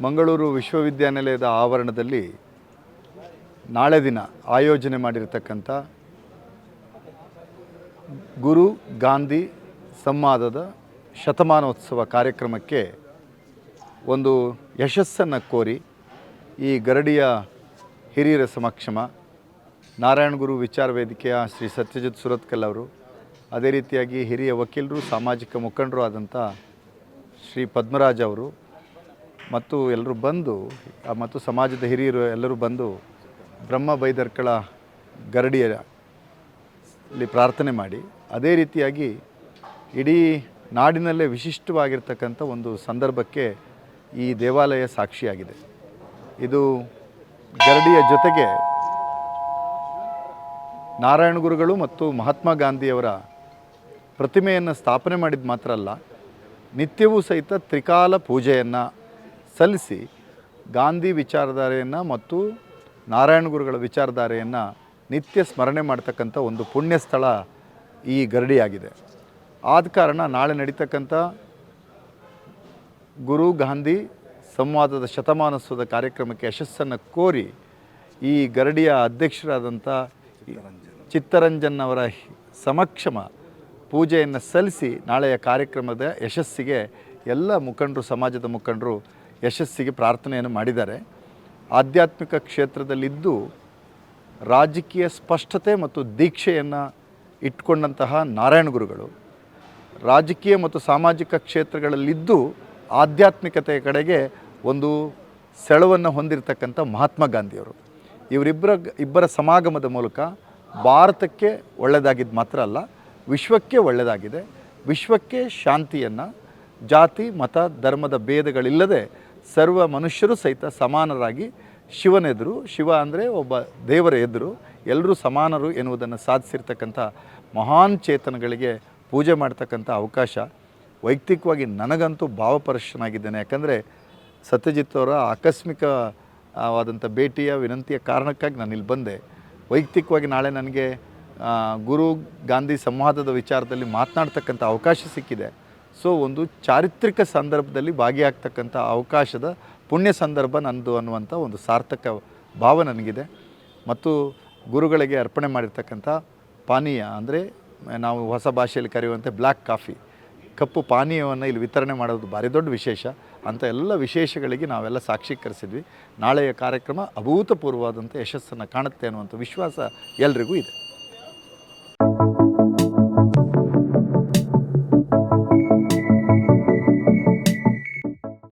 ಮಂಗಳೂರು ವಿಶ್ವವಿದ್ಯಾನಿಲಯದ ಆವರಣದಲ್ಲಿ ನಾಳೆ ದಿನ ಆಯೋಜನೆ ಮಾಡಿರತಕ್ಕಂಥ ಗುರು ಗಾಂಧಿ ಸಂವಾದದ ಶತಮಾನೋತ್ಸವ ಕಾರ್ಯಕ್ರಮಕ್ಕೆ ಒಂದು ಯಶಸ್ಸನ್ನು ಕೋರಿ ಈ ಗರಡಿಯ ಹಿರಿಯರ ಸಮಕ್ಷಮ ನಾರಾಯಣ ಗುರು ವಿಚಾರ ವೇದಿಕೆಯ ಶ್ರೀ ಸತ್ಯಜಿತ್ ಸುರತ್ಕಲ್ ಅವರು, ಅದೇ ರೀತಿಯಾಗಿ ಹಿರಿಯ ವಕೀಲರು, ಸಾಮಾಜಿಕ ಮುಖಂಡರು ಆದಂಥ ಶ್ರೀ ಪದ್ಮರಾಜ್ ಅವರು ಮತ್ತು ಎಲ್ಲರೂ ಬಂದು ಮತ್ತು ಸಮಾಜದ ಹಿರಿಯರು ಎಲ್ಲರೂ ಬಂದು ಬ್ರಹ್ಮ ಬೈದರ್ಕಳ ಗರಡಿಯಲ್ಲಿ ಪ್ರಾರ್ಥನೆ ಮಾಡಿ. ಅದೇ ರೀತಿಯಾಗಿ ಇಡೀ ನಾಡಿನಲ್ಲೇ ವಿಶಿಷ್ಟವಾಗಿರ್ತಕ್ಕಂಥ ಒಂದು ಸಂದರ್ಭಕ್ಕೆ ಈ ದೇವಾಲಯ ಸಾಕ್ಷಿಯಾಗಿದೆ. ಇದು ಗರಡಿಯ ಜೊತೆಗೆ ನಾರಾಯಣ ಗುರುಗಳು ಮತ್ತು ಮಹಾತ್ಮ ಗಾಂಧಿಯವರ ಪ್ರತಿಮೆಯನ್ನು ಸ್ಥಾಪನೆ ಮಾಡಿದ ಮಾತ್ರ ಅಲ್ಲ, ನಿತ್ಯವೂ ಸಹಿತ ತ್ರಿಕಾಲ ಪೂಜೆಯನ್ನು ಸಲ್ಲಿಸಿ ಗಾಂಧಿ ವಿಚಾರಧಾರೆಯನ್ನು ಮತ್ತು ನಾರಾಯಣ ಗುರುಗಳ ವಿಚಾರಧಾರೆಯನ್ನು ನಿತ್ಯ ಸ್ಮರಣೆ ಮಾಡ್ತಕ್ಕಂಥ ಒಂದು ಪುಣ್ಯ ಸ್ಥಳ ಈ ಗರಡಿಯಾಗಿದೆ. ಆದ ಕಾರಣ ನಾಳೆ ನಡೀತಕ್ಕಂಥ ಗುರು ಗಾಂಧಿ ಸಂವಾದದ ಶತಮಾನೋತ್ಸವದ ಕಾರ್ಯಕ್ರಮಕ್ಕೆ ಯಶಸ್ಸನ್ನು ಕೋರಿ ಈ ಗರಡಿಯ ಅಧ್ಯಕ್ಷರಾದಂಥ ಚಿತ್ತರಂಜನ್ ಅವರ ಸಮಕ್ಷಮ ಪೂಜೆಯನ್ನು ಸಲ್ಲಿಸಿ ನಾಳೆಯ ಕಾರ್ಯಕ್ರಮದ ಯಶಸ್ಸಿಗೆ ಎಲ್ಲ ಮುಖಂಡರು, ಸಮಾಜದ ಮುಖಂಡರು ಯಶಸ್ಸಿಗೆ ಪ್ರಾರ್ಥನೆಯನ್ನು ಮಾಡಿದ್ದಾರೆ. ಆಧ್ಯಾತ್ಮಿಕ ಕ್ಷೇತ್ರದಲ್ಲಿದ್ದು ರಾಜಕೀಯ ಸ್ಪಷ್ಟತೆ ಮತ್ತು ದೀಕ್ಷೆಯನ್ನು ಇಟ್ಕೊಂಡಂತಹ ನಾರಾಯಣ ಗುರುಗಳು. ರಾಜಕೀಯ ಮತ್ತು ಸಾಮಾಜಿಕ ಕ್ಷೇತ್ರಗಳಲ್ಲಿದ್ದು ಆಧ್ಯಾತ್ಮಿಕತೆಯ ಕಡೆಗೆ ಒಂದು ಸೆಳವನ್ನು ಹೊಂದಿರತಕ್ಕಂಥ ಮಹಾತ್ಮ ಗಾಂಧಿಯವರು. ಇವರಿಬ್ಬರ ಇಬ್ಬರ ಸಮಾಗಮದ ಮೂಲಕ ಭಾರತಕ್ಕೆ ಒಳ್ಳೆಯದಾಗಿದ್ದು ಮಾತ್ರ ಅಲ್ಲ, ವಿಶ್ವಕ್ಕೆ ಒಳ್ಳೆಯದಾಗಿದೆ ವಿಶ್ವಕ್ಕೆ ಶಾಂತಿಯನ್ನು, ಜಾತಿ, ಮತ, ಧರ್ಮದ ಭೇದಗಳಿಲ್ಲದೆ ಸರ್ವ ಮನುಷ್ಯರು ಸಹಿತ ಸಮಾನರಾಗಿ ಶಿವನೆದುರು. ಶಿವ ಅಂದರೆ ಒಬ್ಬ ದೇವರ ಎದುರು. ಎಲ್ಲರೂ ಸಮಾನರು ಎನ್ನುವುದನ್ನು ಸಾಧಿಸಿರ್ತಕ್ಕಂಥ ಮಹಾನ್ ಚೇತನಗಳಿಗೆ ಪೂಜೆ ಮಾಡ್ತಕ್ಕಂಥ ಅವಕಾಶ. ವೈಯಕ್ತಿಕವಾಗಿ ನನಗಂತೂ ಭಾವಪರಶನಾಗಿದ್ದೇನೆ. ಯಾಕಂದರೆ ಸತ್ಯಜಿತ್ ಅವರ ಆಕಸ್ಮಿಕವಾದಂಥ ಭೇಟಿಯ ವಿನಂತಿಯ ಕಾರಣಕ್ಕಾಗಿ ನಾನು ಇಲ್ಲಿ ಬಂದೆ. ವೈಯಕ್ತಿಕವಾಗಿ ನಾಳೆ ನನಗೆ ಗುರು ಗಾಂಧಿ ಸಂವಾದದ ವಿಚಾರದಲ್ಲಿ ಮಾತನಾಡ್ತಕ್ಕಂಥ ಅವಕಾಶ ಸಿಕ್ಕಿದೆ. ಸೊ ಒಂದು ಚಾರಿತ್ರಿಕ ಸಂದರ್ಭದಲ್ಲಿ ಭಾಗಿಯಾಗ್ತಕ್ಕಂಥ ಅವಕಾಶದ ಪುಣ್ಯ ಸಂದರ್ಭ ನಂದು ಅನ್ನುವಂಥ ಒಂದು ಸಾರ್ಥಕ ಭಾವ ನನಗಿದೆ. ಮತ್ತು ಗುರುಗಳಿಗೆ ಅರ್ಪಣೆ ಮಾಡಿರ್ತಕ್ಕಂಥ ಪಾನೀಯ ಅಂದರೆ ನಾವು ಹೊಸ ಭಾಷೆಯಲ್ಲಿ ಕರೆಯುವಂತೆ ಬ್ಲ್ಯಾಕ್ ಕಾಫಿ, ಕಪ್ಪು ಪಾನೀಯವನ್ನು ಇಲ್ಲಿ ವಿತರಣೆ ಮಾಡೋದು ಭಾರಿ ದೊಡ್ಡ ವಿಶೇಷ ಅಂಥ ಎಲ್ಲ ವಿಶೇಷಗಳಿಗೆ ನಾವೆಲ್ಲ ಸಾಕ್ಷೀಕರಿಸಿದ್ವಿ ನಾಳೆಯ ಕಾರ್ಯಕ್ರಮ ಅಭೂತಪೂರ್ವವಾದಂಥ ಯಶಸ್ಸನ್ನು ಕಾಣುತ್ತೆ ಅನ್ನುವಂಥ ವಿಶ್ವಾಸ ಎಲ್ರಿಗೂ ಇದೆ.